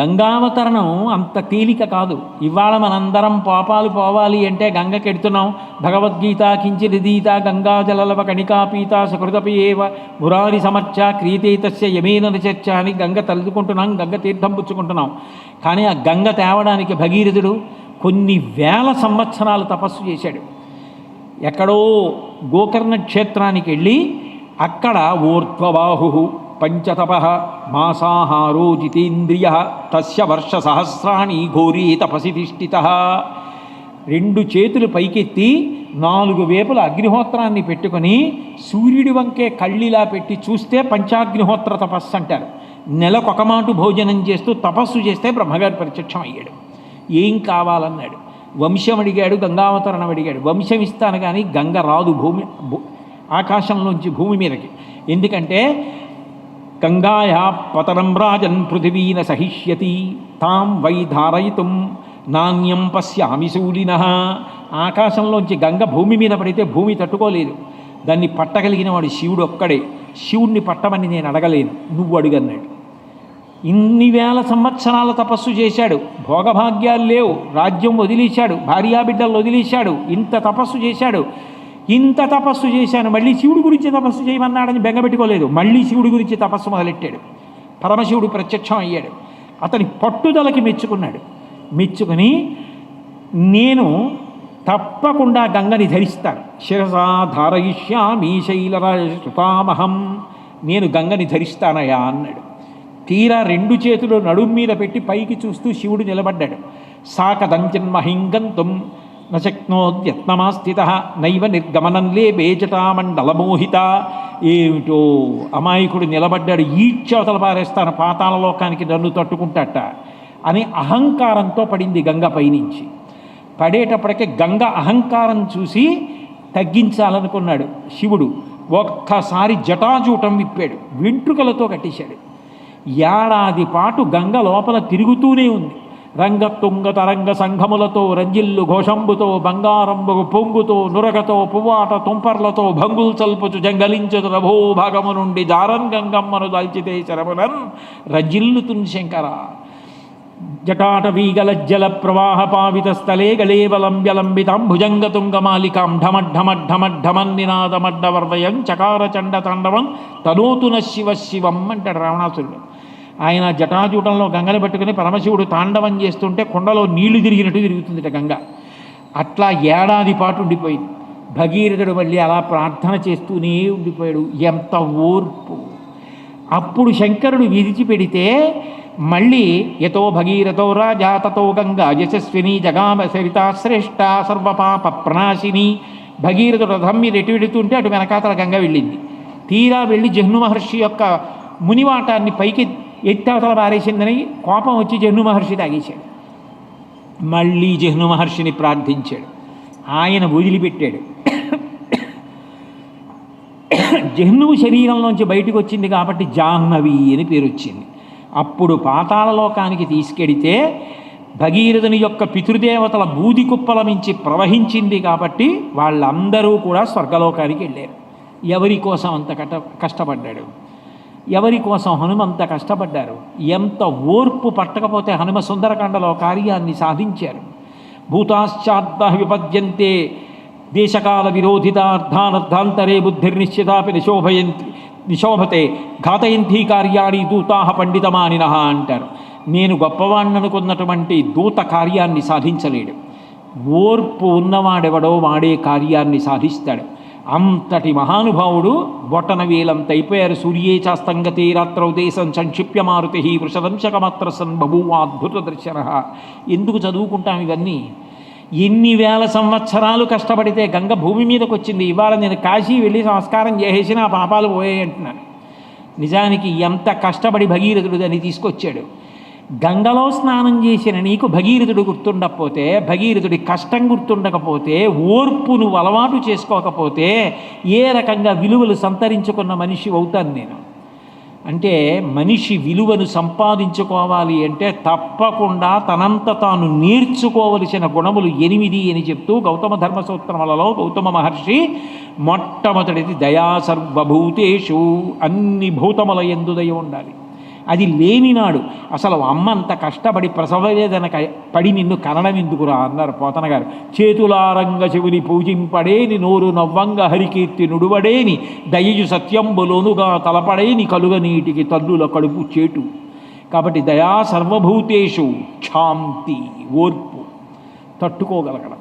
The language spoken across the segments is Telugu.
గంగావతరణం అంత తేలిక కాదు. ఇవాళ మనందరం పాపాలు పోవాలి అంటే గంగకెడుతున్నాం భగవద్గీత కించిదీత గంగాజలలవ కణికాపీత సకృతపి ఏవ మురారి సమర్చ క్రియతే యమేన చర్చ అని గంగ తలుచుకుంటున్నాం గంగ తీర్థం పుచ్చుకుంటున్నాం. కానీ ఆ గంగ తేవడానికి భగీరథుడు కొన్ని వేల సంవత్సరాలు తపస్సు చేశాడు. ఎక్కడో గోకర్ణ క్షేత్రానికి వెళ్ళి అక్కడ ఊర్ధ్వబాహు పంచతప మాసాహారో జితేంద్రియ తస్య వర్ష ఘోరీ తపసి తిష్ఠిత. రెండు చేతులు పైకెత్తి నాలుగు వేపుల అగ్నిహోత్రాన్ని పెట్టుకొని సూర్యుడి వంకే కళ్ళిలా పెట్టి చూస్తే పంచాగ్నిహోత్ర తపస్సు అంటారు. నెలకొక మాటు భోజనం చేస్తూ తపస్సు చేస్తే బ్రహ్మగారు ప్రత్యక్షం అయ్యాడు. ఏం కావాలన్నాడు? వంశం అడిగాడు గంగావతరణం అడిగాడు. వంశం ఇస్తాను కానీ గంగ రాదు భూమి ఆకాశంలోంచి భూమి మీదకి. ఎందుకంటే గంగాయా పతనం రాజన్ పృథివీన సహిష్యతి. తాం వై ధారయితుం నాణ్యం పశ్యామి శూలిన ఆకాశంలోంచి గంగ భూమి మీద పడితే భూమి తట్టుకోలేదు. దాన్ని పట్టగలిగిన వాడు శివుడు ఒక్కడే. శివుణ్ణి పట్టమని నేను అడగలేను. నువ్వు అడుగన్నాడు. ఇన్ని వేల సంవత్సరాల తపస్సు చేశాడు. భోగభాగ్యాలు లేవు. రాజ్యం వదిలేశాడు. భార్యాబిడ్డలు వదిలేశాడు. ఇంత తపస్సు చేశాడు. ఇంత తపస్సు చేశాను మళ్ళీ శివుడి గురించి తపస్సు చేయమన్నాడని బెంగపెట్టుకోలేదు మళ్ళీ శివుడి గురించి తపస్సు మొదలెట్టాడు. పరమశివుడు ప్రత్యక్షం అయ్యాడు. అతని పట్టుదలకి మెచ్చుకున్నాడు. మెచ్చుకుని నేను తప్పకుండా గంగని ధరిస్తాను. శిరసా ధారయిష్యామి శైలరామహం నేను గంగని ధరిస్తానయా అన్నాడు. తీరా రెండు చేతులు నడుం మీద పెట్టి పైకి చూస్తూ శివుడు నిలబడ్డాడు. సాకదంచన్మహింగంతం నశక్నోద్యత్నమాస్థిత నైవ నిర్గమనం లేబే జటామండలమోహిత ఏమిటో అమాయకుడు నిలబడ్డాడు ఈడ్చవతల పారేస్తాను పాతాల లోకానికి నన్ను తట్టుకుంటాట అని అహంకారంతో పడింది గంగ పైనుంచి. పడేటప్పటికే గంగ అహంకారం చూసి తగ్గించాలనుకున్నాడు శివుడు. ఒక్కసారి జటాజూటం విప్పాడు వెంట్రుకలతో కట్టేశాడు. ఏడాది పాటు గంగ లోపల తిరుగుతూనే ఉంది. రంగతుంగ తరంగ సంఘములతో రంజిల్లు ఘోషంబుతో బంగారంబు పొంగుతో నురగతో పువ్వాట తుంపర్లతో భంగులు చల్పుచు జంగలించదు రభో భాగము నుండి జారన్ గంగమ్మను దాల్చితే శరమునన్ రజిల్లుతున్ శంకర. జటాటవీగలజ్జల ప్రవాహ పావిత స్థలే గళేవలంబ్యలంబితాం భుజంగతుంగమాలికాం ఢమఢమఢమఢమన్నినాదమడ్డవర్వయం చకార చండ తాండవం తనోతున శివ శివం అంటాడు రావణాసురుడు. ఆయన జటాజూటంలో గంగని పట్టుకుని పరమశివుడు తాండవం చేస్తుంటే కొండలో నీళ్ళు తిరిగినట్టు తిరుగుతుందిట గంగ. అట్లా ఏడాది పాటు ఉండిపోయింది. భగీరథుడు మళ్ళీ అలా ప్రార్థన చేస్తూనే ఉండిపోయాడు. ఎంత ఓర్పు! అప్పుడు శంకరుడు విడిచిపెడితే మళ్ళీ యతో భగీరథో రాజా తతో గంగా యశస్విని జగామ సరిత శ్రేష్ట సర్వపాప ప్రణాశిని భగీరథుడు రథం మీద ఎటు వెళుతుంటే అటు వెనకాతల గంగ వెళ్ళింది. తీరా వెళ్ళి జహ్ను మహర్షి యొక్క మునివాటాన్ని పైకి ఎత్తవతల పారేసిందని కోపం వచ్చి జహ్ను మహర్షి తాగేశాడు మళ్ళీ జహ్ను మహర్షిని ప్రార్థించాడు ఆయన వదిలిపెట్టాడు జహ్నువు శరీరంలోంచి బయటకు వచ్చింది కాబట్టి జాహ్నవి అని పేరు వచ్చింది అప్పుడు పాతాళలోకానికి తీసుకెడితే భగీరథుని యొక్క పితృదేవతల బూది కుప్పల నుంచి ప్రవహించింది కాబట్టి వాళ్ళందరూ కూడా స్వర్గలోకానికి వెళ్ళారు ఎవరి కోసం అంత కట కష్టపడ్డాడు ఎవరి కోసం హనుమంత కష్టపడ్డారు? ఎంత ఓర్పు పట్టకపోతే హనుమ సుందరకాండలో కార్యాన్ని సాధించారు? భూతాశ్చాద్ద విపద్యంతే దేశకాల విరోధితార్థానర్థాంతరే బుద్ధిర్నిశ్చితాపి నిశోభయంతి నిశోభతే ఘాతయంతి కార్యాణి దూతాహ పండితమానిన అంటారు. నేను గొప్పవాణ్ణనుకున్నటువంటి దూత కార్యాన్ని సాధించలేడు. ఓర్పు ఉన్నవాడెవడో వాడే కార్యాన్ని సాధిస్తాడు. అంతటి మహానుభావుడు బొట్టన అయిపోయారు సూర్యే చాస్తంగతే రాత్రౌ దేశం సంక్షిప్య మారుతి వృషదంశకమాత్ర సన్ దర్శన. ఎందుకు చదువుకుంటాం ఇవన్నీ? ఎన్ని వేల సంవత్సరాలు కష్టపడితే గంగ భూమి మీదకి వచ్చింది ఇవాళ నేను కాశీ వెళ్ళి సంస్కారం చేసేసి నా పాపాలు పోయాయి అంటున్నాను. నిజానికి ఎంత కష్టపడి భగీరథుడు దాన్ని తీసుకొచ్చాడు. గంగలో స్నానం చేసిన నీకు భగీరథుడు గుర్తుండకపోతే భగీరథుడి కష్టం గుర్తుండకపోతే ఓర్పు నువ్వు అలవాటు చేసుకోకపోతే ఏ రకంగా విలువలు సంతరించుకున్న మనిషి అవుతాను నేను. అంటే మనిషి విలువను సంపాదించుకోవాలి అంటే తప్పకుండా తనంత తాను నేర్చుకోవలసిన గుణములు ఎనిమిది అని చెప్తూ గౌతమ ధర్మ సూత్రములలో గౌతమ మహర్షి మొట్టమొదటిది దయా సర్వభూతేషు అన్ని భూతముల ఎందు దయ ఉండాలి. అది లేనినాడు అసలు అమ్మ అంత కష్టపడి ప్రసవవేదన క- పడి నిన్ను కనడం ఎందుకురా అన్నారు పోతన గారు. చేతులారంగ చెవుని పూజింపడేని నోరు నవ్వంగ హరికీర్తి నుడువడేని దయయు సత్యంబులోనుగా తలపడేని కలుగ నీటికి తల్లుల కడుపు చేటు. కాబట్టి దయా సర్వభూతేషు క్షాంతి ఓర్పు. తట్టుకోగలగడం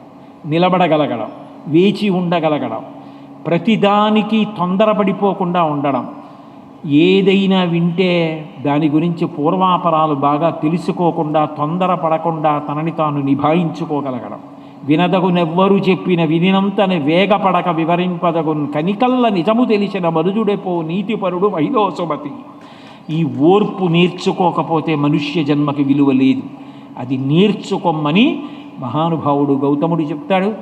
నిలబడగలగడం వేచి ఉండగలగడం ప్రతిదానికి తొందరపడిపోకుండా ఉండడం. ఏదైనా వింటే దాని గురించి పూర్వాపరాలు బాగా తెలుసుకోకుండా తొందరపడకుండా తనని తాను నిభాయించుకోగలగడం. వినదగునెవ్వరు చెప్పిన వినినంతని వేగపడక వివరింపదగున్ కనికల్ల నిజము తెలిసిన మరుజుడెపో నీతిపరుడు వైలోసుమతి ఈ ఓర్పు నేర్చుకోకపోతే మనుష్య జన్మకి విలువ లేదు. అది నేర్చుకోమని మహానుభావుడు గౌతముడు చెప్తాడు.